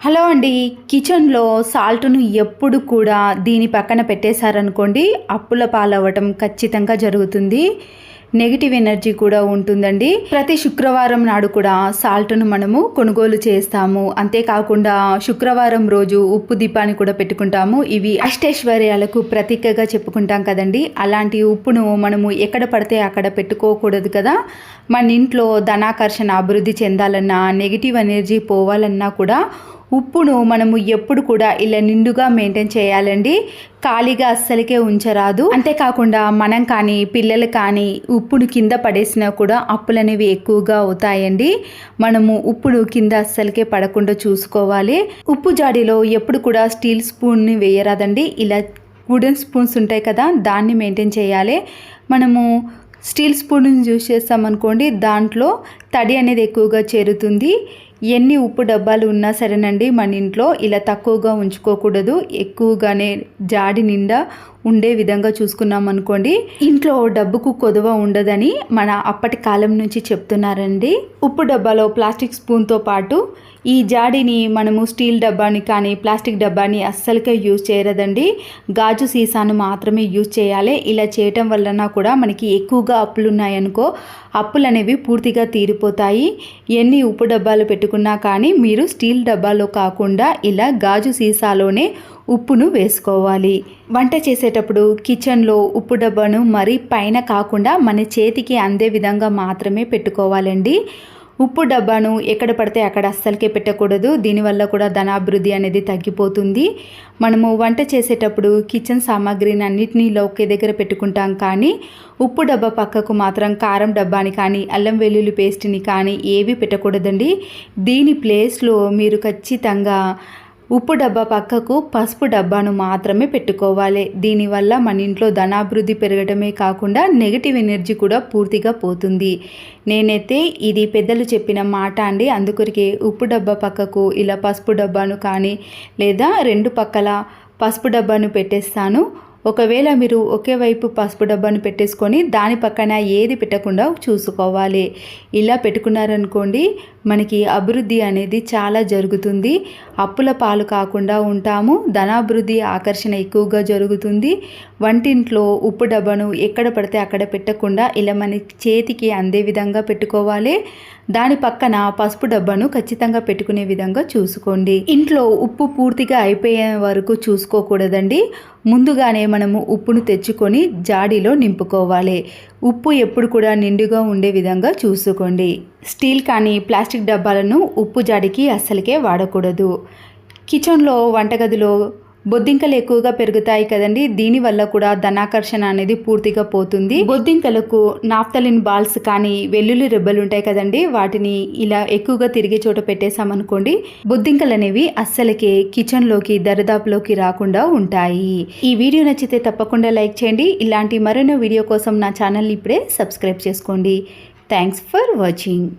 Hello అండి. కిచెన్లో సాల్ట్ను ఎప్పుడు కూడా దీని పక్కన పెట్టేశారనుకోండి అప్పుల పాలవ్వటం ఖచ్చితంగా జరుగుతుంది. నెగిటివ్ ఎనర్జీ కూడా ఉంటుందండి. ప్రతి శుక్రవారం నాడు కూడా సాల్ట్ను మనము కొనుగోలు చేస్తాము. అంతేకాకుండా శుక్రవారం రోజు ఉప్పు దీపాన్ని కూడా పెట్టుకుంటాము. ఇవి అష్టైశ్వర్యాలకు ప్రతీకగా చెప్పుకుంటాం కదండి. అలాంటి ఉప్పును మనము ఎక్కడ పడితే అక్కడ పెట్టుకోకూడదు కదా. మన ఇంట్లో ధనాకర్షణ అభివృద్ధి చెందాలన్నా నెగిటివ్ ఎనర్జీ పోవాలన్నా కూడా ఉప్పును మనము ఎప్పుడు కూడా ఇలా నిండుగా మెయింటైన్ చేయాలండి. ఖాళీగా అస్సలకే ఉంచరాదు. అంతేకాకుండా మనం కానీ పిల్లలు కానీ ఉప్పును కింద పడేసినా కూడా అప్పులు అనేవి ఎక్కువగా అవుతాయండి. మనము ఉప్పును కింద అస్సలకే పడకుండా చూసుకోవాలి. ఉప్పు జాడీలో ఎప్పుడు కూడా స్టీల్ స్పూన్ని వేయరాదండి. ఇలా వుడెన్ స్పూన్స్ ఉంటాయి కదా దాన్ని మెయింటైన్ చేయాలి. మనము స్టీల్ స్పూన్ యూజ్ చేస్తామనుకోండి దాంట్లో తడి అనేది ఎక్కువగా చేరుతుంది. ఎన్ని ఉప్పు డబ్బాలు ఉన్నా సరేనండి మన ఇంట్లో ఇలా తక్కువగా ఉంచుకోకూడదు. ఎక్కువగానే జాడి నిండా ఉండే విధంగా చూసుకున్నాం అనుకోండి ఇంట్లో డబ్బుకు కొదవ ఉండదని మన అప్పటి కాలం నుంచి చెప్తున్నారండి. ఉప్పు డబ్బాలో ప్లాస్టిక్ స్పూన్తో పాటు ఈ జాడిని మనము స్టీల్ డబ్బాని కానీ ప్లాస్టిక్ డబ్బాని అస్సలుకే యూజ్ చేయరదండి. గాజు సీసాను మాత్రమే యూజ్ చేయాలి. ఇలా చేయటం వలన కూడా మనకి ఎక్కువగా అప్పులు ఉన్నాయనుకో అప్పులు అనేవి పూర్తిగా తీరిపోతాయి. ఎన్ని ఉప్పు డబ్బాలు పెట్టుకున్నా కానీ మీరు స్టీల్ డబ్బాలో కాకుండా ఇలా గాజు సీసాలోనే ఉప్పును వేసుకోవాలి. వంట చేసేటప్పుడు కిచెన్లో ఉప్పు డబ్బాను మరీ పైన కాకుండా మన చేతికి అందే విధంగా మాత్రమే పెట్టుకోవాలండి. ఉప్పు డబ్బాను ఎక్కడ పడితే అక్కడ అస్సలకే పెట్టకూడదు. దీనివల్ల కూడా ధనాభివృద్ధి అనేది తగ్గిపోతుంది. మనము వంట చేసేటప్పుడు కిచెన్ సామాగ్రిని అన్నిటినీ ఒకే దగ్గర పెట్టుకుంటాం కానీ ఉప్పు డబ్బా పక్కకు మాత్రం కారం డబ్బాని కానీ అల్లం వెల్లుల్లి పేస్ట్ని కానీ ఏవి పెట్టకూడదండి. దీని ప్లేస్లో మీరు ఖచ్చితంగా ఉప్పు డబ్బా పక్కకు పసుపు డబ్బాను మాత్రమే పెట్టుకోవాలి. దీనివల్ల మన ఇంట్లో ధనాభివృద్ధి పెరగడమే కాకుండా నెగిటివ్ ఎనర్జీ కూడా పూర్తిగా పోతుంది. నేనైతే ఇది పెద్దలు చెప్పిన మాట అండి. అందుకొరికే ఉప్పు డబ్బా పక్కకు ఇలా పసుపు డబ్బాను కానీ లేదా రెండు పక్కల పసుపు డబ్బాను పెట్టేస్తాను. ఒకవేళ మీరు ఒకే వైపు పసుపు డబ్బాను పెట్టేసుకొని దాని పక్కన ఏది పెట్టకుండా చూసుకోవాలి. ఇలా పెట్టుకున్నారనుకోండి మనకి అభివృద్ధి అనేది చాలా జరుగుతుంది. అప్పుల పాలు కాకుండా ఉంటాము. ధనాభివృద్ధి ఆకర్షణ ఎక్కువగా జరుగుతుంది. వంటింట్లో ఉప్పు డబ్బను ఎక్కడ పడితే అక్కడ పెట్టకుండా ఇలా మన చేతికి అందే విధంగా పెట్టుకోవాలి. దాని పక్కన పసుపు డబ్బాను ఖచ్చితంగా పెట్టుకునే విధంగా చూసుకోండి. ఇంట్లో ఉప్పు పూర్తిగా అయిపోయే వరకు చూసుకోకూడదండి. ముందుగానే మనము ఉప్పును తెచ్చుకొని జాడీలో నింపుకోవాలి. ఉప్పు ఎప్పుడు కూడా నిండుగా ఉండే విధంగా చూసుకోండి. స్టీల్ కానీ ప్లాస్టిక్ డబ్బాలను ఉప్పు జాడికి అస్సలకే వాడకూడదు. కిచెన్లో వంటగదిలో బొద్దింకలు ఎక్కువగా పెరుగుతాయి కదండి. దీనివల్ల కూడా ధనాకర్షణ అనేది పూర్తిగా పోతుంది. బొద్దింకలకు నాఫ్తలిన్ బాల్స్ కానీ వెల్లుల్లి రెబ్బలు ఉంటాయి కదండి. వాటిని ఇలా ఎక్కువగా తిరిగే చోట పెట్టేశామనుకోండి బొద్దింకలు అనేవి అస్సలకే కిచెన్లోకి దరిదాపులోకి రాకుండా ఉంటాయి. ఈ వీడియో నచ్చితే తప్పకుండా లైక్ చేయండి. ఇలాంటి మరెన్నో వీడియో కోసం నా ఛానల్ని ఇప్పుడే సబ్స్క్రైబ్ చేసుకోండి. Thanks for watching.